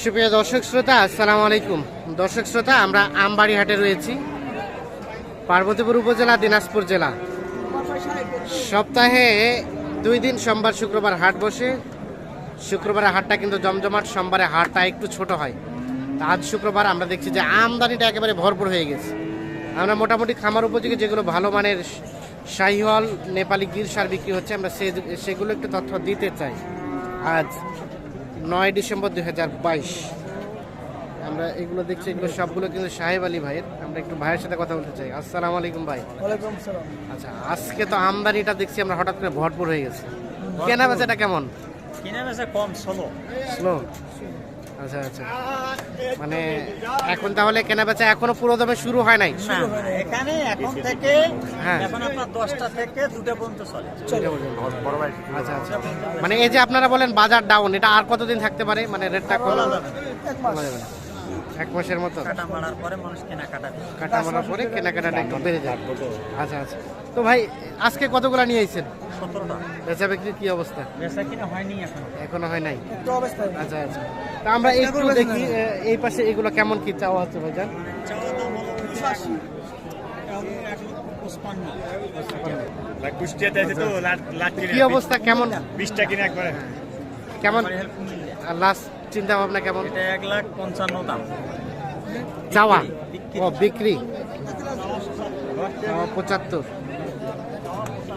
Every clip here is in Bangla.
সুপ্রিয় দর্শক শ্রোতা, আসসালামু আলাইকুম। দর্শক শ্রোতা, আমরা আমবাড়ি হাটে রয়েছি। পার্বতীপুর উপজেলা, দিনাজপুর জেলা। সপ্তাহে দুই দিন সোমবার, শুক্রবার হাট বসে। শুক্রবারের হাটটা কিন্তু জমজমাট, সোমবারে হাটটা একটু ছোট হয়। আজ শুক্রবার আমরা দেখছি যে আমদানিটা একেবারে ভরপুর হয়ে গেছে। আমরা মোটামুটি খামার উপযোগী যেগুলো ভালো মানের শাহিওয়াল, নেপালি গির সার বিক্রি হচ্ছে, আমরা সেগুলো একটু তথ্য দিতে চাই। আজ নয় ডিসেম্বর দুই হাজার বাইশ। আমরা এগুলো দেখছি এগুলো সবগুলো কিন্তু সাহেব আলী ভাইয়ের। আমরা একটু ভাইয়ের সাথে কথা বলতে চাই। আসসালাম আলাইকুম ভাই। আচ্ছা আজকে তো আমদানিটা দেখছি আমরা হঠাৎ করে ভরপুর হয়ে গেছে। কেনা বেচাটা কেমন? কেনা বেচা কম স্লো স্লো আচ্ছা আচ্ছা। মানে এখন তাহলে কেনা বেচা এখনও পুরো দমে শুরু হয় নাই? এখানে এখন থেকে হ্যাঁ। এখন আপনার দশটা থেকে দুটা পর্যন্ত চলে। আচ্ছা আচ্ছা। মানে এই যে আপনারা বলেন বাজার ডাউন এটা আর কতদিন থাকতে পারে? মানে রেটটা কম যাবে না। এক মাসের মতো? কাটা মারার পরে মানুষ কেনাকাটা কাটা মারার পরে কেনাকাটাটা একটু বেড়ে যায়। আচ্ছা আচ্ছা। তো ভাই আজকে কতগুলো নিয়ে আইছেন? সতেরোটা। বেচা বিক্রির কি অবস্থা? বেচা কিনা হয়নি এখন। এখনও হয় নাই? আচ্ছা আচ্ছা। তা আমরা একটু দেখি এই পাশে এগুলো কেমন কি চাওয়া আছে তো লাট- লাট কি অবস্থা কেমন? বিশটা কিনে একবারে। কেমন? আমার হেল্প লাস্ট চিন্তা ভাবনা কেমন? এটা এক লাখ পঞ্চান্ন দাম। চাওয়া। ও বিক্রি? পঁচাত্তর।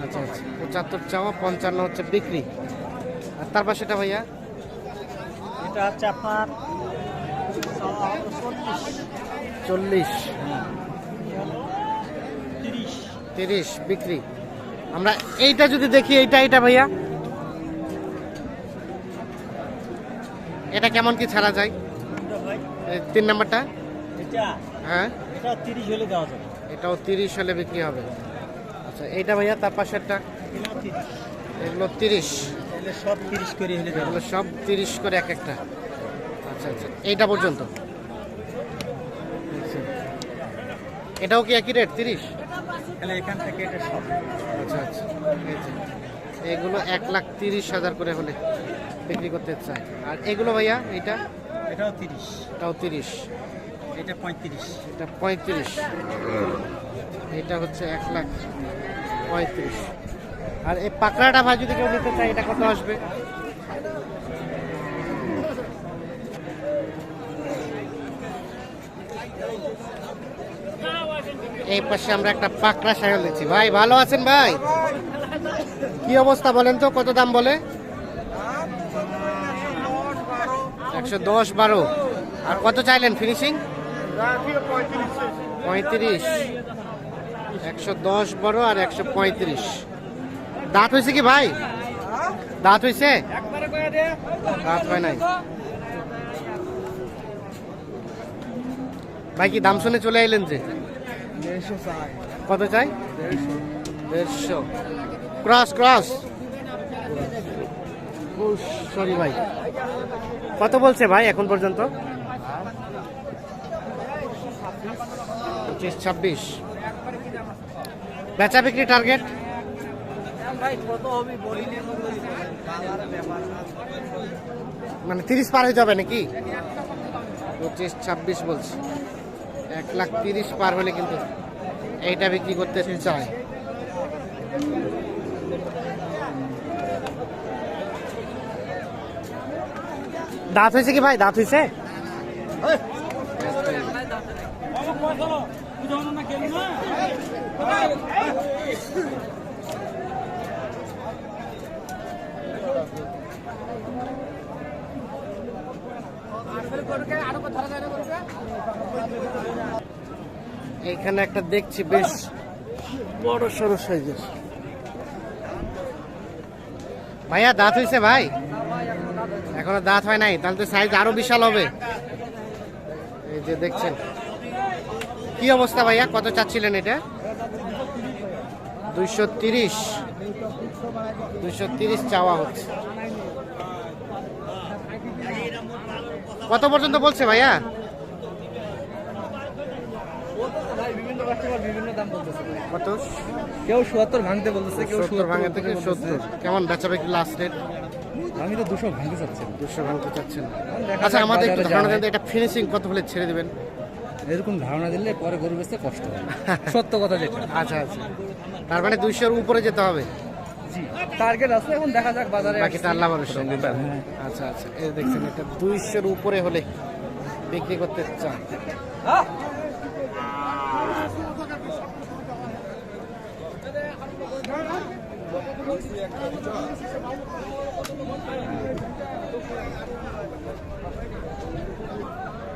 আচ্ছা আচ্ছা। পঁচাত্তর চাওয়া পঞ্চান্ন হচ্ছে বিক্রি। আর তার পাশেটা ভাইয়া? এটা হচ্ছে আপনার চল্লিশ। তিরিশ বিক্রি। আমরা এইটা যদি দেখি এইটা এইটা ভাইয়া? এটা কেমন কি ছাড়া যায়? তিন নাম্বারটা? হ্যাঁ? তিরিশ হলে দেওয়া এটাও তিরিশ হলে বিক্রি হবে। আচ্ছা এইটা ভাইয়া তার পাশেরটা? এগুলো তিরিশ। সব তিরিশ করে হলে এগুলো সব তিরিশ করে এক একটা। আচ্ছা আচ্ছা এইটা পর্যন্ত। আচ্ছা। এটাও কি একই রেট তিরিশ? তাহলে এখান থেকে এটা সব। আচ্ছা আচ্ছা এগুলো এক লাখ তিরিশ হাজার করে হলে। বিক্রি করতে চাই আর এগুলো ভাইয়া এইটা? এটাও তিরিশ। এটাও তিরিশ। এটা পঁয়ত্রিশ। এটা পঁয়ত্রিশ। এটা হচ্ছে এক লাখ পঁয়ত্রিশ। আর এই পাকড়াটা ভাই যদি কেউ নিতে চায় এটা কত আসবে? এই পাশে আমরা একটা পাকড়া সাইকেল দিচ্ছি ভাই ভালো আছেন ভাই? কি অবস্থা বলেন তো কত দাম বলে? একশো দশ বারো। আর কত চাইলেন ফিনিশিং পঁয়ত্রিশ। একশো দশ বারো আর একশো পঁয়ত্রিশ। দাঁত হয়েছে কি ভাই? দাঁত হয়েছে? দাঁত হয় নাই। ভাই কি দাম শুনে চলে আইলেন যে? কত চাই? দেড়শো। Cross cross. সরি ভাই। কত বলছে ভাই এখন পর্যন্ত? পঁচিশ ছাব্বিশ। বেচা বিক্রি টার্গেট মানে তিরিশ পার হয়ে যাবে নাকি? পঁচিশ ছাব্বিশ বলছি। এক লাখ তিরিশ পার হলে কিন্তু এইটা বিক্রি করতে চায়। দাঁত হয়েছে কি ভাই? দাঁত হয়েছে? এইখানে একটা দেখছি বেশ বড় সড়ো সাইজের। ভাইয়া, দাঁত হয়েছে ভাই? এখনও দাঁত হয় নাই তাহলে তো সাইজ আরও বিশাল হবে। এই যে দেখছেন। কি অবস্থা ভাইয়া? কত চাচ্ছিলেন এটা? দুইশো তিরিশ। দুইশো তিরিশ চাওয়া হচ্ছে। কত পর্যন্ত বলছে ভাইয়া? কত? কেউ সত্তর ভাঙতে বলতেছে কেউ সত্তর ভাঙা থেকে সত্তর। কেমন বেচা বিক্রি লাস্ট রেট আমি তো দুশো ভাঙতে চাচ্ছি দুশো ভাঙতে চাচ্ছেন আচ্ছা আমাদের একটু ধারণা দেন এটা ফিনিশিং কত হলে ছেড়ে দিবেন? এরকম ধারণা দিলে পরে গরু বেচতে কষ্ট হয়। সত্য কথা যেটা। আচ্ছা আচ্ছা। তার মানে দুইশোর উপরে যেতে হবে? জি টার্গেট আছে এখন দেখা যাক বাজারে বাকিটা আল্লাহ ভরসা। হ্যাঁ। আচ্ছা আচ্ছা। এই দেখছেন এটা দুইশোর উপরে হলে বিক্রি করতে চান।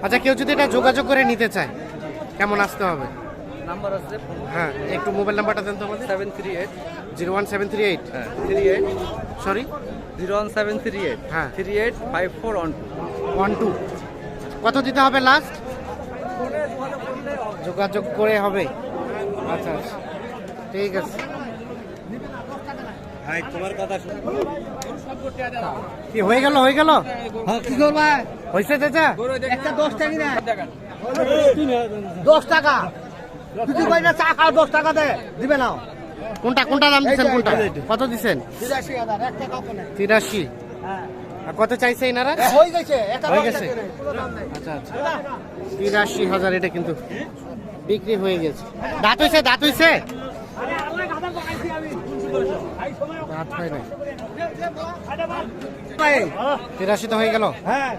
আচ্ছা কেউ যদি এটা যোগাযোগ করে নিতে চায় কেমন আসতে হবে? নাম্বার আছে হ্যাঁ একটু মোবাইল নাম্বারটা দেন তো আমাদের। Seven three eight zero one seven three eight. হ্যাঁ three eight sorry zero one seven three eight. হ্যাঁ। Three eight five four one two one two কত দিতে হবে লাস্ট যোগাযোগ করে হবে। আচ্ছা আচ্ছা। ঠিক আছে। ভাই তোমার কথা কি হয়ে গেল হয়ে গেল? হ্যাঁ কি করবা হয়েছে চাচা? একটা দশ টাকা না দশ টাকা। যদি কই না চা খাও দশ টাকা দে। দিবে না কোনটা কোনটা দাম দিচ্ছেন কোনটা কত দিচ্ছেন? তিরাশি তিরাশি। আর কত চাইছে এনারা? হয়ে গেছে হয়ে গেছে? আচ্ছা আচ্ছা। তিরাশি হাজার এটা কিন্তু বিক্রি হয়ে গেছে। দাঁত হয়েছে দাঁত হয়েছে দাঁত হয় নাই। তিরাশি তো হয়ে গেল। হ্যাঁ।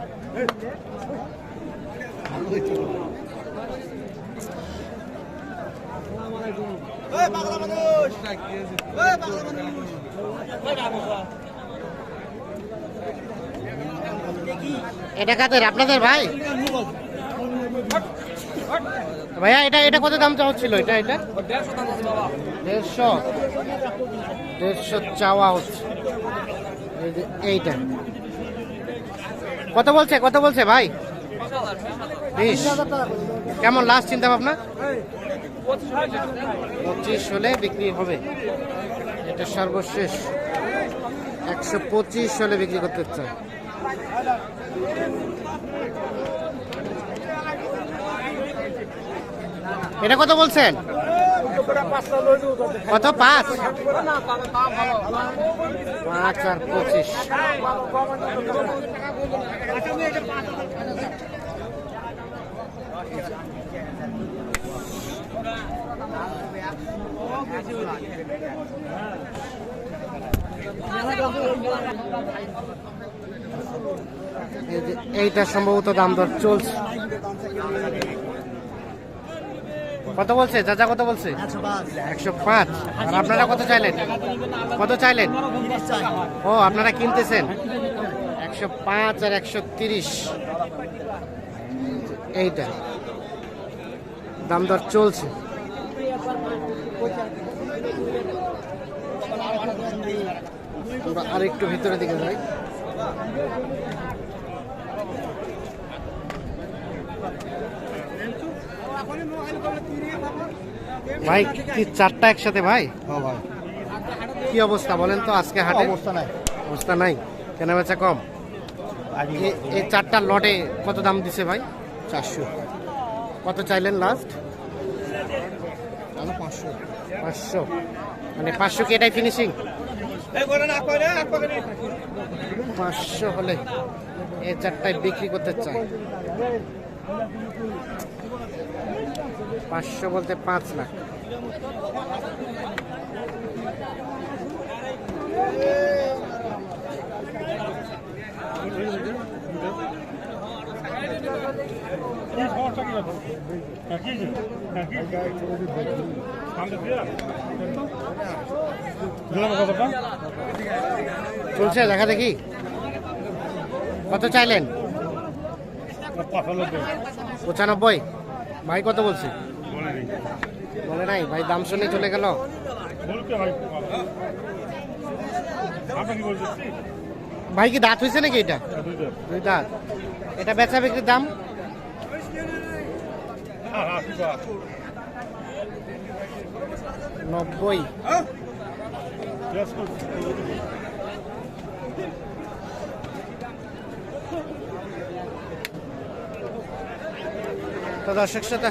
এটা কাদের? আপনাদের ভাই? ভাইয়া, এটা এটা কত দাম চাওয়া ছিল এটা এটা? দেড়শো। দেড়শো চাওয়া হচ্ছে। এই এইটা। কত বলছে? কত বলছে ভাই? কেমন লাস্ট চিন্তা ভাবনা পঁচিশ হলে বিক্রি হবে। এটা সর্বশেষ। একশো পঁচিশ হলে বিক্রি করতে চায় এটা কত বলছেন? কত? পাঁচ? পাঁচ আর পঁচিশ। এইটা সম্ভবত দাম দর চলছে। কত বলছে? চাচা কত বলছে? একশো পাঁচ। আর আপনারা কত চাইলেন? কত চাইলেন? ও, আপনারা কিনতেছেন? একশো পাঁচ আর একশো তিরিশ। এইটা। দাম দর চলছে। আমরা আরেকটু ভিতরে দিকে যাই। ভাই কি চারটা একসাথে ভাই? হ্যাঁ ভাই। কি অবস্থা বলেন তো আজকে হাটে? অবস্থা নাই। অবস্থা নাই। কেনা বেচা কম এ- এই চারটা লটে কত দাম দিছে ভাই? চারশো। কত চাইলেন লাস্ট পাঁচশো। পাঁচশো। মানে পাঁচশো কি এটাই ফিনিশিং এই করে না করে না করে না পাঁচশো হলে এই চারটায় বিক্রি করতে চাই পাঁচশো বলতে পাঁচ লাখ। চলছে দেখা দেখি। কত চাইলেন? পঁচানব্বই। ভাই কত বলছে? বলে নাই, ভাই দাম শুনে চলে গেল। ভাই কি দাঁত হয়েছে নাকি এটা? দুই দাঁত। এটা বেচা বিক্রির দাম? নব্বই। তো দর্শক শ্রোতা